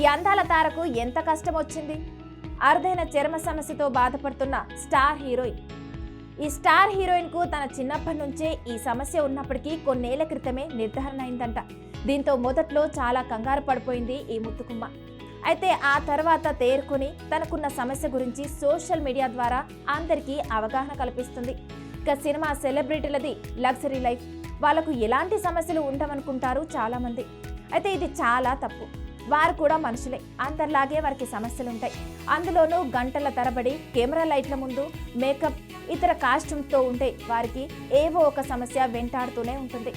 ఈ అందాల తారకు ఎంత కష్టం వచ్చింది అరుదైన చర్మ సమస్యతో బాధపడుతున్న స్టార్ హీరోయిన్. ఈ స్టార్ హీరోయిన్కు తన చిన్నప్పటి నుంచే ఈ సమస్య ఉన్నప్పటికీ కొన్నేళ్ళ క్రితమే నిర్ధారణ అయిందంట దీంతో మొదట్లో చాలా కంగారు పడిపోయింది ఈ ముత్తుకుమ్మ. అయితే ఆ తర్వాత తేరుకొని తనకున్న సమస్య గురించి సోషల్ మీడియా ద్వారా అందరికీ అవగాహన కల్పిస్తుంది. ఇక సినిమా సెలబ్రిటీలది లగ్జరీ లైఫ్. వాళ్ళకు ఎలాంటి సమస్యలు ఉండవనుకుంటారు చాలామంది. అయితే ఇది చాలా తప్పు. వారు కూడా మనుషులే. అందరిలాగే వారికి సమస్యలు ఉంటాయి అందులోనూ గంటల తరబడి కెమెరా లైట్ల ముందు మేకప్ ఇతర కాస్ట్యూమ్స్తో ఉంటే వారికి ఏవో ఒక సమస్య వెంటాడుతూనే ఉంటుంది.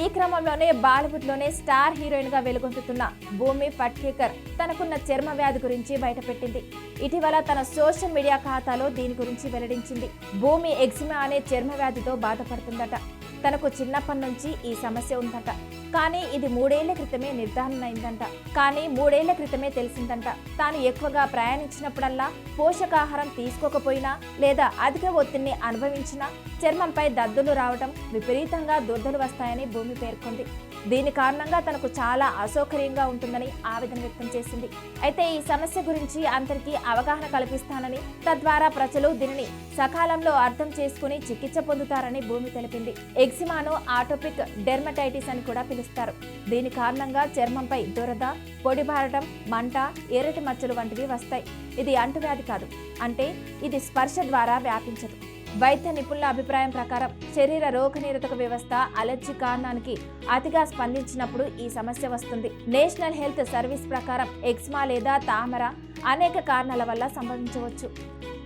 ఈ క్రమంలోనే బాలీవుడ్లోనే స్టార్ హీరోయిన్గా వెలుగొందుతున్న భూమి పట్కేకర్ తనకున్న చర్మ వ్యాధి గురించి బయటపెట్టింది. ఇటీవల తన సోషల్ మీడియా ఖాతాలో దీని గురించి వెల్లడించింది. భూమి ఎగ్జిమా అనే చర్మ వ్యాధితో బాధపడుతుందట. తనకు చిన్నప్పటి నుంచి ఈ సమస్య ఉందంట. కానీ ఇది మూడేళ్ళ క్రితమే నిర్ధారణ అయిందంట కానీ మూడేళ్ళ క్రితమే తెలిసిందంట. తాను ఎక్కువగా ప్రయాణించినప్పుడల్లా పోషకాహారం తీసుకోకపోయినా లేదా అధిక ఒత్తిడిని అనుభవించినా చర్మంపై దద్దులు రావడం విపరీతంగా దుర్దలు వస్తాయని భూమి పేర్కొంది. దీని కారణంగా తనకు చాలా అసౌకర్యంగా ఉంటుందని ఆవేదన వ్యక్తం చేసింది. అయితే ఈ సమస్య గురించి అందరికీ అవగాహన కల్పిస్తానని తద్వారా ప్రజలు దీనిని సకాలంలో అర్థం చేసుకుని చికిత్స పొందుతారని భూమి తెలిపింది. ఎగ్జిమాను ఆటోపిక్ డెర్మటైటిస్ అని కూడా పిలుస్తారు. దీని కారణంగా చర్మంపై దురద పొడిబారడం మంట ఎర్రటి మచ్చలు వంటివి వస్తాయి. ఇది అంటువ్యాధి కాదు. అంటే ఇది స్పర్శ ద్వారా వ్యాపించదు. వైద్య నిపుణుల అభిప్రాయం ప్రకారం శరీర రోగనిరోధక వ్యవస్థ అలర్జీ కారణానికి అతిగా స్పందించినప్పుడు ఈ సమస్య వస్తుంది. నేషనల్ హెల్త్ సర్వీస్ ప్రకారం ఎక్స్మా లేదా తామర అనేక కారణాల వల్ల సంభవించవచ్చు.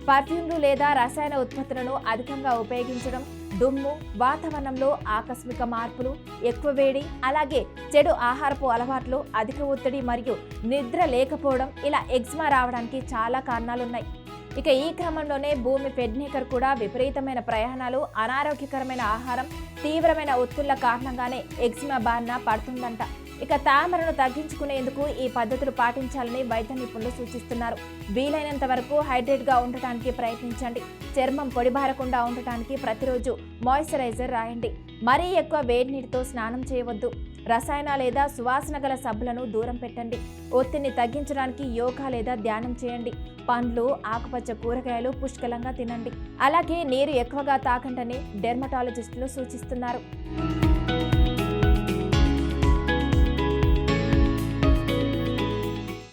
పర్ఫ్యూమ్లు లేదా రసాయన ఉత్పత్తులను అధికంగా ఉపయోగించడం దుమ్ము వాతావరణంలో ఆకస్మిక మార్పులు ఎక్కువ వేడి అలాగే చెడు ఆహారపు అలవాట్లు అధిక ఒత్తిడి మరియు నిద్ర లేకపోవడం ఇలా ఎగ్జిమా రావడానికి చాలా కారణాలున్నాయి. ఇక ఈ క్రమంలోనే భూమి పెడ్నేకర్ కూడా విపరీతమైన ప్రయాణాలు అనారోగ్యకరమైన ఆహారం తీవ్రమైన ఒత్తుళ్ళ కారణంగానే ఎగ్జిమా బారిన పడుతుందంట. ఇక తామరను తగ్గించుకునేందుకు ఈ పద్ధతులు పాటించాలని వైద్య నిపుణులు సూచిస్తున్నారు. వీలైనంత వరకు హైడ్రేట్గా ఉండటానికి ప్రయత్నించండి. చర్మం పొడిబారకుండా ఉండటానికి ప్రతిరోజు మాయిశ్చరైజర్ రాయండి. మరీ ఎక్కువ వేడి నీటితో స్నానం చేయవద్దు. రసాయన లేదా సువాసన గల సబ్బులను దూరం పెట్టండి. ఒత్తిడిని తగ్గించడానికి యోగా లేదా ధ్యానం చేయండి. పండ్లు ఆకుపచ్చ కూరగాయలు పుష్కలంగా తినండి. అలాగే నీరు ఎక్కువగా తాకండని డెర్మటాలజిస్టులు సూచిస్తున్నారు.